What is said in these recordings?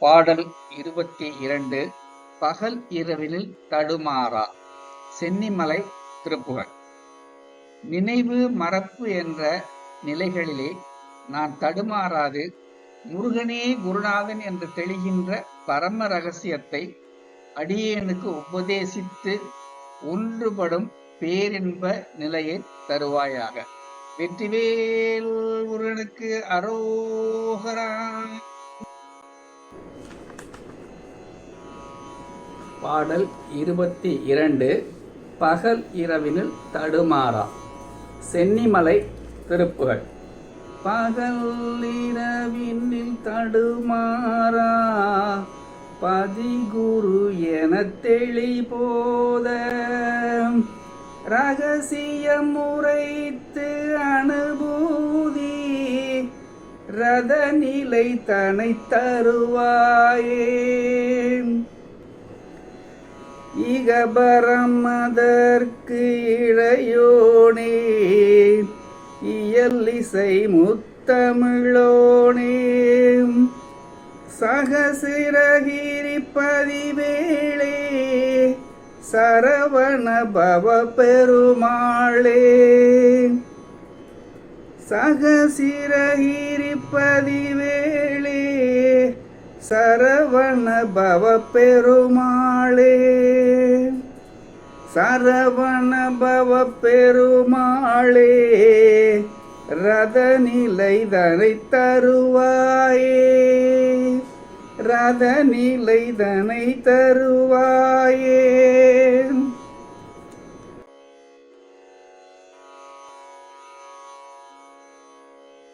பாடல் இருபத்தி இரண்டு பகல் இரவினில் தடுமாறா. சென்னிமலை திருப்புகழ். நினைவு மறப்பு என்ற நிலைகளிலே நான் தடுமாறாது முருகனே குருநாதன் என்று தெளிகின்ற பரம ரகசியத்தை அடியேனுக்கு உபதேசித்து ஒன்றுபடும் பேரின்ப நிலையை தருவாயாக. வெற்றிவேல் முருகனுக்கு அரோகரான் பாடல் இருபத்தி இரண்டு பகல் இரவினில் தடுமாறா. சென்னிமலை திருப்புகள். பகல் இரவினில் தடுமாறா. பதிகுரு என தெளிபோத. ரகசியம் உரைத்து அனுபூதி. ரத நிலை தனை தருவாயே. இகபரம் அதற்கு இளையோனே இயல் இசை முத்தமிழோனே. சகசிரகிரி பதிவேளே சரவண பவ பெருமாளே சகசிரகிரி பதிவேளே சரவண பவ பெருமாளே சரவண பவ பெருமாளே ரத நிலைதனை தருவாயே. ரத நிலைதனை தருவாயே.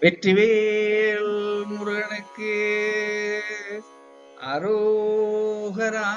வெற்றிவேல் முருகனுக்கு அரோகரா.